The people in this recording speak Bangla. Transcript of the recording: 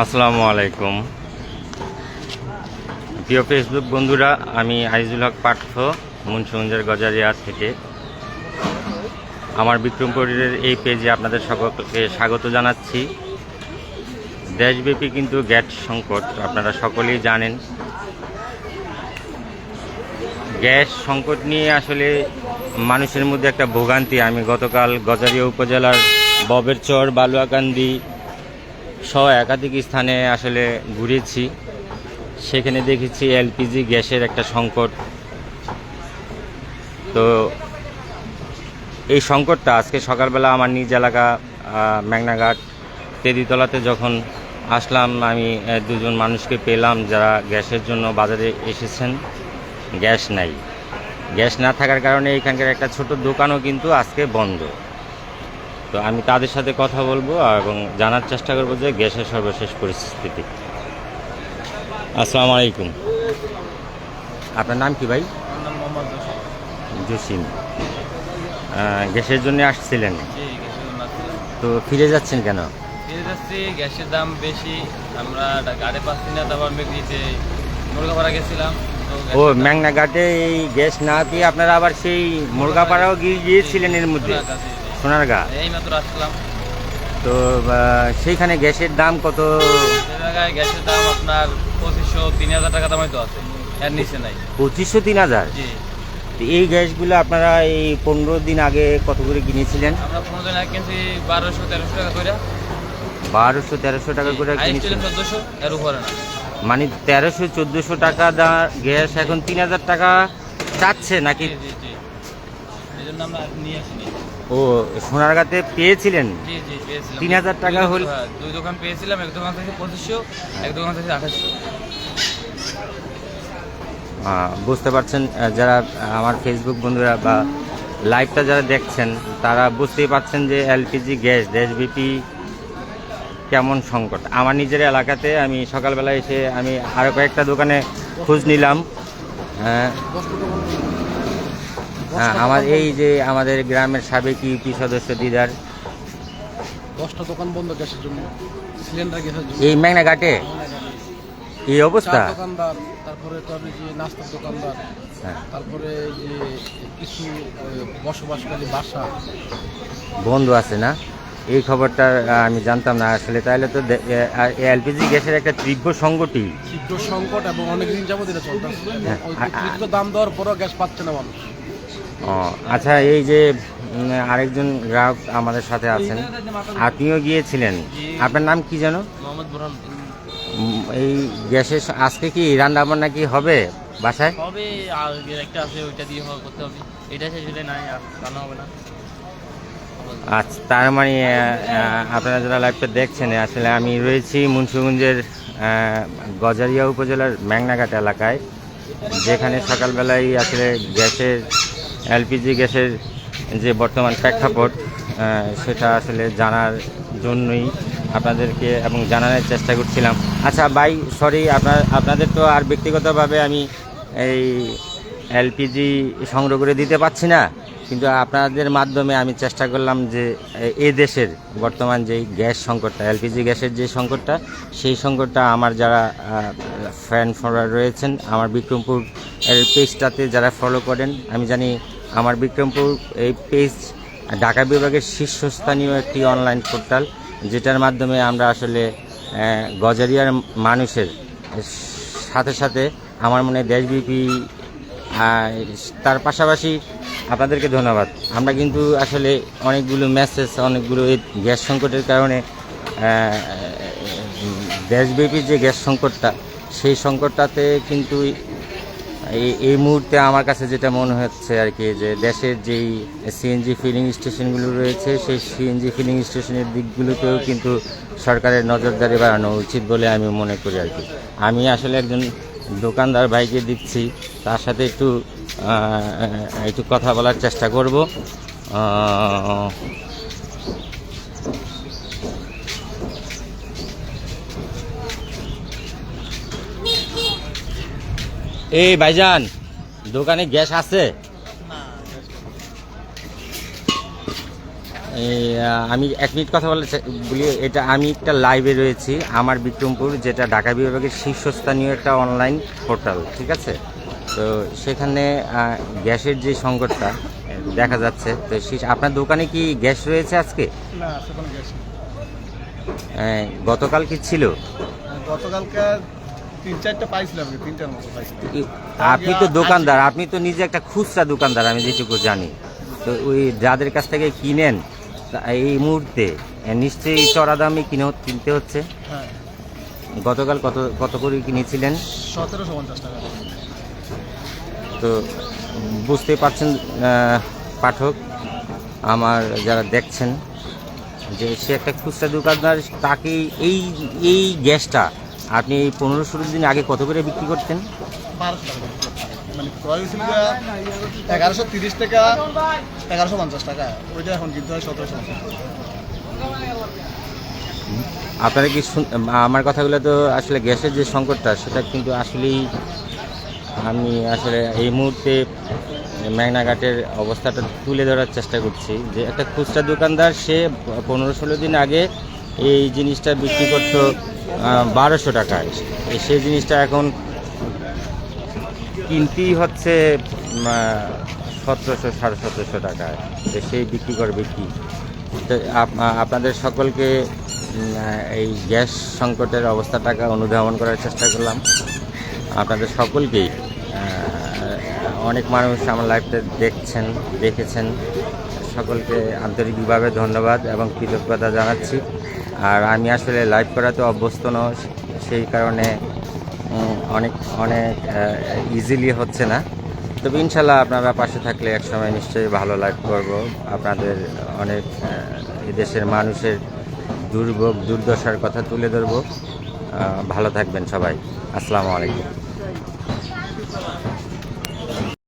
আসসালামু আলাইকুম। প্রিয় ফেসবুক বন্ধুরা, আমি আইজুল হক পাঠ্য, মুন্সিগঞ্জের গজারিয়া থেকে। আমার বিক্রমপুরের এই পেজে আপনাদের সকলকে স্বাগত জানাচ্ছি। দেশব্যাপী কিন্তু গ্যাস সংকট, আপনারা সকলেই জানেন। গ্যাস সংকট নিয়ে আসলে মানুষের মধ্যে একটা ভোগান্তি। আমি গতকাল গজারিয়া উপজেলার ববেরচর বালুয়াকান্দি সহ একাধিক স্থানে আসলে ঘুরেছি। সেখানে দেখেছি এলপিজি গ্যাসের একটা সংকট। তো এই সংকটটা আজকে সকালবেলা আমার নিজ এলাকা মেঘনাঘাট তেদিতলাতে যখন আসলাম, আমি দুজন মানুষকে পেলাম যারা গ্যাসের জন্য বাজারে এসেছেন। গ্যাস নাই। গ্যাস না থাকার কারণে এখানকার একটা ছোট দোকানও কিন্তু আজকে বন্ধ। তো আমি তাদের সাথে কথা বলব এবং জানার চেষ্টা করব যে গ্যাসের সর্বশেষ পরিস্থিতি। আসসালামু আলাইকুম। আপনার নাম কি ভাই? জসিম। গ্যাসের জন্য আসছিলেন? তো ফিরে যাচ্ছেন কেন? ফিরে যাচ্ছি গ্যাসের দাম বেশি আমরা গাড়ি পাচ্ছি না তারপর মেঘরিতে মুরগাপাড়া গেছিলাম। ও দাম- এই গ্যাস না পেয়ে আপনারা আবার সেই মুরগাপাড়াও গিয়ে গিয়েছিলেন এর মধ্যে। সোনারগা এই মাত্র আসলাম। তো সেইখানে গ্যাসের দাম কত? জায়গায় গ্যাসের দাম আপনার পঁচিশশো তিন হাজার টাকা দামই তো আছে। এর নিচে নাই। পঁচিশশো তিন হাজার? এই গ্যাসগুলো আপনারা এই পনেরো দিন আগে কত করে কিনেছিলেন? আমরা পনেরো দিন আগে কিনছি বারোশো তেরোশো টাকা করে বারোশো তেরোশো টাকা করে কিনেছিলেন? চোদ্দোশো এর উপরে না। মানে তেরোশো চোদ্দোশো টাকা দা গ্যাস এখন তিন হাজার টাকা চাচ্ছে নাকি? এই জন্য আমরা নিয়ে আসিনি। ও সোনারগাঁতে পেয়েছিলেন? জি জি পেয়েছিলাম। 3000 টাকা হল- হ্যাঁ, দুই দোকান পেয়েছিলাম এক দোকান থেকে পঁচিশশো এক দোকান থেকে আঠাশশো। বুঝতে পারছেন যারা আমার ফেসবুক বন্ধুরা বা লাইভটা যারা দেখছেন তারা বুঝতেই পারছেন যে এলপিজি গ্যাস দেশব্যাপী কেমন সংকট। আমার নিজের এলাকাতে আমি সকালবেলা এসে আমি আরও কয়েকটা দোকানে খোঁজ নিলাম। হ্যাঁ। হ্যাঁ আমার এই যে আমাদের গ্রামের সাবেক ইউপি সদস্য দিদার। দশটা দোকান বন্ধ গ্যাসের জন্য সিলিন্ডার গ্যাসের জন্য। এই মেঘনাঘাটে এই অবস্থা? দোকানদার তারপরে তো আপনি যে নাস্তার দোকানদার হ্যাঁ। তারপরে যে কিছু বসবাসকারী বাসা। বন্ধু আছে না? এই খবরটা আমি জানতাম না আসলে। তাহলে তো এলপিজি গ্যাসের একটা তীব্র সংগঠি তীব্র সংকট এবং অনেক দিন যাবত এটা চলতেছে। হ্যাঁ, দাম দেওয়ার পরও গ্যাস পাচ্ছে না মানুষ। আচ্ছা এই যে আরেকজন গ্রাহক আমাদের সাথে আছেন। আপনিও গিয়েছিলেন। আপনার নাম কি যেন? এই গ্যাসের আজকে কি রান্না বান্না কি হবে বাসায়? হবে একটা আছে ওইটা দিয়ে করতে হবে। এটা শেষ হলে নাই রান্না হবে না। আচ্ছা তার মানে আপনারা যারা লাইভটা দেখছেন আসলে আমি রয়েছি মুন্সিগঞ্জের গজারিয়া উপজেলার ম্যাংনাঘাট এলাকায় যেখানে সকালবেলায় আসলে গ্যাসের এলপিজি গ্যাসের যে বর্তমান প্রেক্ষাপট সেটা আসলে জানার জন্যই আপনাদেরকে এবং জানানোর চেষ্টা করছিলাম। আচ্ছা ভাই সরি আপনার, আপনাদের তো আর ব্যক্তিগতভাবে আমি এই এলপিজি সংগ্রহ করে দিতে পারছি না, কিন্তু আপনাদের মাধ্যমে আমি চেষ্টা করলাম যে এ- দেশের বর্তমান যেই গ্যাস সংকটটা, এলপিজি গ্যাসের যে সংকটটা, সেই সংকটটা আমার যারা ফ্যান ফলোয়ার রয়েছেন, আমার বিক্রমপুর এর পেজটাতে যারা ফলো করেন, আমি জানি আমার বিক্রমপুর এই পেজ ঢাকা বিভাগের শীর্ষস্থানীয় একটি অনলাইন পোর্টাল যেটার মাধ্যমে আমরা আসলে গজারিয়ার মানুষের, সাথে সাথে আমার মনে দেশব্যাপী তার পাশাপাশি আপনাদেরকে ধন্যবাদ। আমরা কিন্তু আসলে অনেকগুলো মেসেজ অনেকগুলো এই গ্যাস সংকটের কারণে দেশব্যাপী যে গ্যাস সংকটটা, সেই সংকটটাতে কিন্তু এই এই মুহূর্তে আমার কাছে যেটা মনে হচ্ছে আর কি, যে দেশের যেই সিএনজি ফিলিং স্টেশনগুলো রয়েছে, সেই সিএনজি ফিলিং স্টেশনের দিকগুলোতেও কিন্তু সরকারের নজরদারি বাড়ানো উচিত বলে আমি মনে করি আর কি। আমি আসলে একজন দোকানদার ভাইকে দিচ্ছি, তার সাথে একটু একটু কথা বলার চেষ্টা করব। এই ভাইজান দোকানে গ্যাস আছে? আমি এক মিনিট কথা বলে বলি এটা আমি একটা লাইভে রয়েছি আমার বিক্রমপুর যেটা ঢাকা বিভাগের শীর্ষস্থানীয় একটা অনলাইন পোর্টাল ঠিক আছে? তো সেখানে গ্যাসের যে সংকটটা দেখা যাচ্ছে তো সেই- আপনার দোকানে কি গ্যাস রয়েছে আজকে? আহ, গতকাল কি ছিল? গতকালকে তিন চারটা পাইছিলাম তিনটার মতো পাইছিলাম। আপনি তো দোকানদার আপনি তো নিজে একটা খুচরা দোকানদার আমি যেটুকু জানি। তো ওই যাদের কাছ থেকে কিনেন এই মুহূর্তে নিশ্চয়ই চড়া দামে কিনে কিনতে হচ্ছে। হ্যাঁ। গতকাল কত কত করে কিনেছিলেন? সতেরোশো পঞ্চাশ টাকা। তো বুঝতে পারছেন পাঠক আমার যারা দেখছেন যে সে একটা খুচরা দোকানদার তাকে এই এই গ্যাসটা আপনি এই পনেরো ষোলো দিন আগে কত করে বিক্রি করতেন? মানে ক্রয় হয়েছিল এগারোশো তিরিশ টাকা এগারোশো পঞ্চাশ টাকা। ওইটা এখন কিন্তু হয় সতেরোশো পঞ্চাশ আপনারা কি আমার কথাগুলো তো আসলে গ্যাসের যে সংকটটা সেটা কিন্তু আসলেই আমি আসলে এই মুহূর্তে মেঘনাঘাটের অবস্থাটা তুলে ধরার চেষ্টা করছি যে একটা খুচরা দোকানদার সে পনেরো ষোলো দিন আগে এই জিনিসটা বিক্রি করতো বারোশো টাকায় সেই জিনিসটা এখন কিনতেই হচ্ছে সতেরোশো, সাড়ে সতেরোশো টাকায়। তো সেই বিক্রি করবে কি? আপনাদের সকলকে এই গ্যাস সংকটের অবস্থাটাকে অনুধাবন করার চেষ্টা করলাম। আপনাদের সকলকেই অনেক মানুষ আমার লাইফটা দেখছেন, দেখেছেন। সকলকে আন্তরিকভাবে ধন্যবাদ এবং কৃতজ্ঞতা জানাচ্ছি। আর আমি আসলে লাইভ করাতে অভ্যস্ত নয় সেই কারণে অনেক অনেক ইজিলি হচ্ছে না। তবে ইনশাল্লাহ আপনারা পাশে থাকলে একসময় নিশ্চয়ই ভালো লাইভ করব। আপনাদের অনেক আহ, এদেশের মানুষের দুর্ভোগ দুর্দশার কথা তুলে ধরবো। ভালো থাকবেন সবাই। আসসালামু আলাইকুম।